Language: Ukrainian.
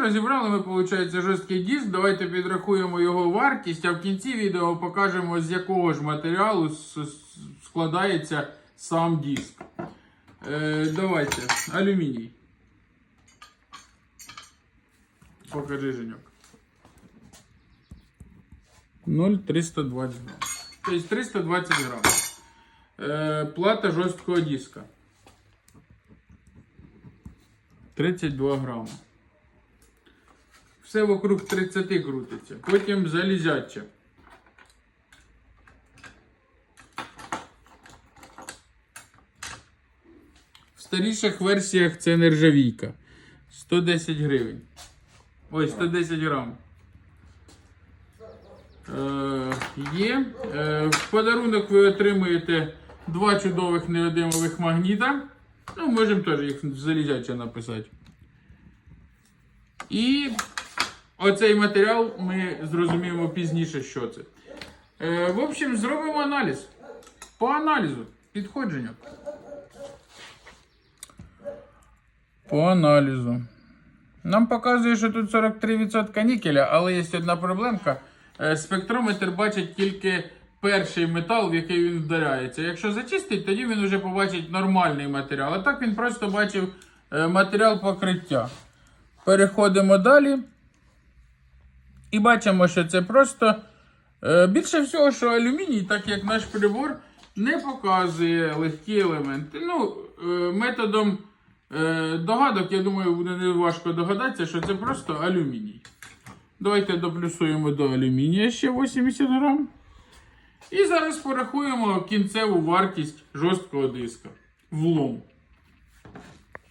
Розібрали ми, виходить, жорсткий диск. Давайте підрахуємо його вартість, а в кінці відео покажемо, з якого ж матеріалу складається сам диск. Е, давайте, алюміній. Покажи, Женьок. 0,320 грам. Тобто 320 грам. Е, плата жорсткого диска. 32 грама. Все вокруг 30 крутиться. Потім залізяче. В старіших версіях це нержавійка. 110 гривень. Ой, 110 грам. Е, є. Е, в подарунок ви отримуєте два чудових неодимових магніта. Ну, можемо теж їх залізяче написати. І оцей матеріал ми зрозуміємо пізніше, що це. Е, в общем, зробимо аналіз. По аналізу. Підходження. По аналізу. Нам показує, що тут 43% нікеля, але є одна проблемка. Е, Спектрометр бачить тільки перший метал, в який він вдаряється. Якщо зачистить, тоді він вже побачить нормальний матеріал. А так він просто бачив е, матеріал покриття. Переходимо далі. І бачимо, що це просто е, більше всього, що алюміній, так як наш прибор, не показує легкі елементи. Ну, е, методом е, догадок, я думаю, буде не важко догадатися, що це просто алюміній. Давайте доплюсуємо до алюмінія ще 80 грам. І зараз порахуємо кінцеву вартість жорсткого диска. Влом.